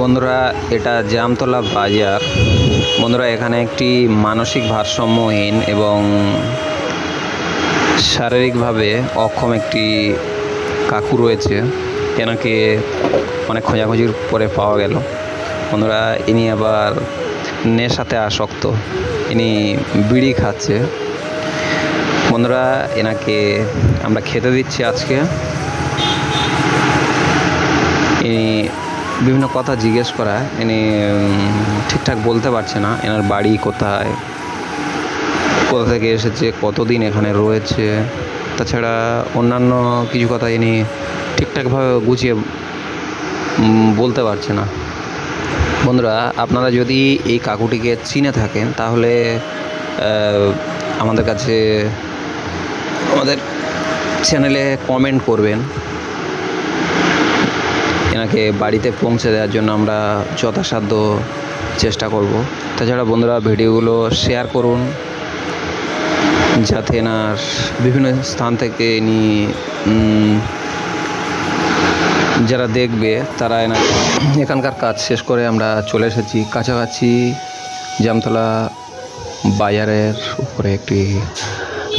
বন্ধুরা, এটা জামতলা বাজার। বন্ধুরা, এখানে একটি মানসিক ভারসাম্যহীন এবং শারীরিকভাবে অক্ষম একটি কাকু রয়েছে এনাকে অনেক খোঁজাখুঁজির পরে পাওয়া গেল। বন্ধুরা, ইনি আবার নেশাতে আসক্ত। ইনি বিড়ি খাচ্ছে। বন্ধুরা, এনাকে আমরা খেতে দিচ্ছি আজকে। ইনি বিভিন্ন কথা জিজ্ঞেস করা, ইনি ঠিকঠাক বলতে পারছে না, এনার বাড়ি কোথায়, কোথা থেকে এসেছে, কতদিন এখানে রয়েছে, তাছাড়া অন্যান্য কিছু কথা ইনি ঠিকঠাকভাবে গুছিয়ে বলতে পারছে না। বন্ধুরা, আপনারা যদি এই কাকুটিকে চিনে থাকেন, তাহলে আমাদের কাছে, আমাদের চ্যানেলে কমেন্ট করবেন। এনাকে বাড়িতে পৌঁছে দেওয়ার জন্য আমরা যথাসাধ্য চেষ্টা করব। তাছাড়া বন্ধুরা, ভিডিওগুলো শেয়ার করুন, যাতে এনার বিভিন্ন স্থান থেকে ইনি যারা দেখবে, তারা এনার এখানকার কাজ শেষ করে আমরা চলে এসেছি। কাছাকাছি জামতলা বাজারের উপরে একটি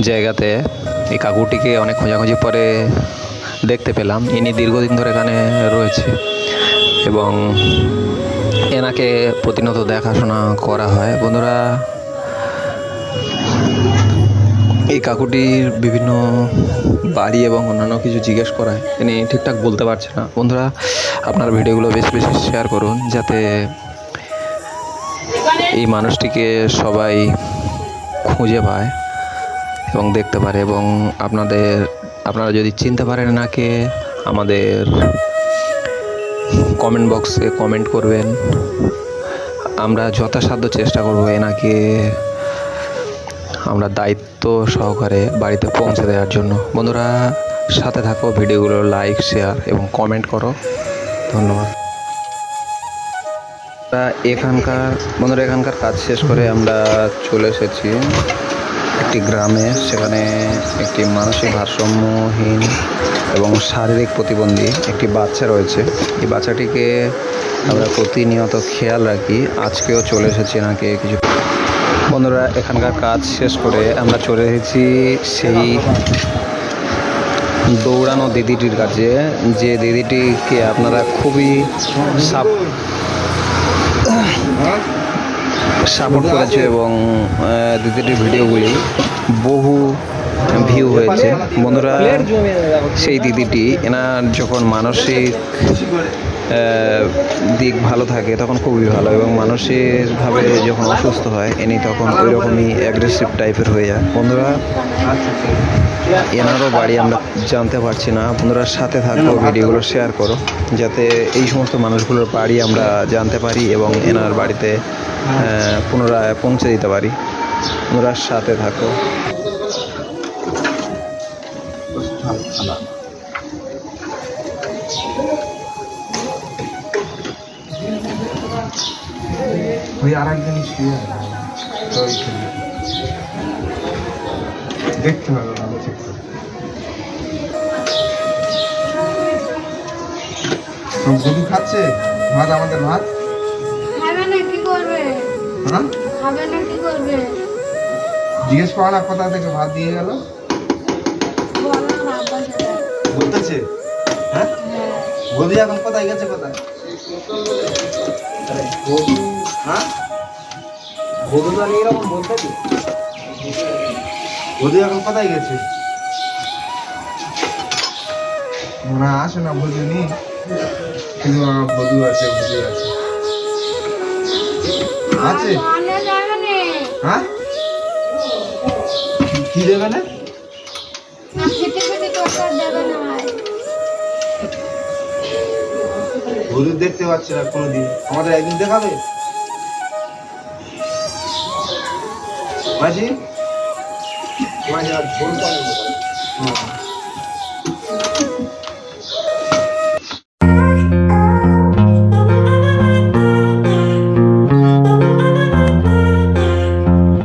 জায়গাতে। এই কাকুটিকে অনেক খোঁজাখুঁজি পরে দেখতে পেলাম। ইনি দীর্ঘদিন ধরে এখানে রয়েছে এবং এনাকে প্রতিনিয়ত দেখাশোনা করা হয়। বন্ধুরা, এই কাকুটির বিভিন্ন বাড়ি এবং অন্যান্য কিছু জিজ্ঞেস করায় তিনি ঠিকঠাক বলতে পারছে না। বন্ধুরা, আপনার ভিডিওগুলো বেশি বেশি শেয়ার করুন, যাতে এই মানুষটিকে সবাই খুঁজে পায় এবং দেখতে পারে এবং আপনাদের আপনারা যদি চিনতে পারেন এনাকে আমাদের কমেন্ট বক্সে কমেন্ট করবেন। আমরা যথাসাধ্য চেষ্টা করব এনাকে আমরা দায়িত্ব সহকারে বাড়িতে পৌঁছে দেওয়ার জন্য। বন্ধুরা, সাথে থাকো, ভিডিওগুলো লাইক শেয়ার এবং কমেন্ট করো। ধন্যবাদ। এখানকার, বন্ধুরা, এখানকার কাজ শেষ করে আমরা চলে এসেছি। একটি গ্রামে, সেখানে একটি মানসিক ভারসাম্যহীন এবং শারীরিক প্রতিবন্ধী একটি বাচ্চা রয়েছে। এই বাচ্চাটিকে আমরা প্রতিনিয়ত খেয়াল রাখি। আজকেও চলে এসেছি নাকি কিছু বন্ধুরা, এখানকার কাজ শেষ করে আমরা চলে এসেছি সেই দৌড়ানো দিদিটির কাছে। যে দিদিটিকে আপনারা খুবই সাপ সাপোর্ট করেছে এবং দ্বিতীয়টি ভিডিওগুলি বহু ভিউ হয়েছে। বন্ধুরা সেই দিদিটি এনার যখন মানসিক দিক ভালো থাকে তখন খুবই ভালো এবং মানসিকভাবে যখন অসুস্থ হয়, এনি তখন ওই রকমই অ্যাগ্রেসিভ টাইপের হয়ে যায়। বন্ধুরা, এনারও বাড়ি আমরা জানতে পারছি না। বন্ধুরা, সাথে থাকো, ভিডিওগুলো শেয়ার করো, যাতে এই সমস্ত মানুষগুলোর বাড়ি আমরা জানতে পারি এবং এনার বাড়িতে পুনরায় পৌঁছে দিতে পারি। বন্ধুরা, সাথে থাকো। ওই আর একজন শুয়ে। দেখতে পারো না চেক করে গরু খাচ্ছে? ভাত আমাদের ভাত? খাবে না কি করবে? হ্যাঁ? খাবে না কি করবে? জিজ্ঞেস করো না কোথা থেকে ভাত দিয়ে গেল। বলো। বলতেছে? হ্যাঁ? হ্যাঁ। বৌদি এখন কোথায় গেছে কোথায়? আরে হ্যাঁ বৌদি তো এরকম বলতে কি এখন কোথায় গেছে না আসে না বুঝিনি কিন্তু আমার বধু আছে বধু আছে আছে না হ্যাঁ কি- দেবে না না খেতে খেতে দরকার দেবে না। বধু দেখতে পাচ্ছে না কোনোদিন। আমাদের একদিন দেখাবে? মাঝি মাঝি আর ভুল পাবে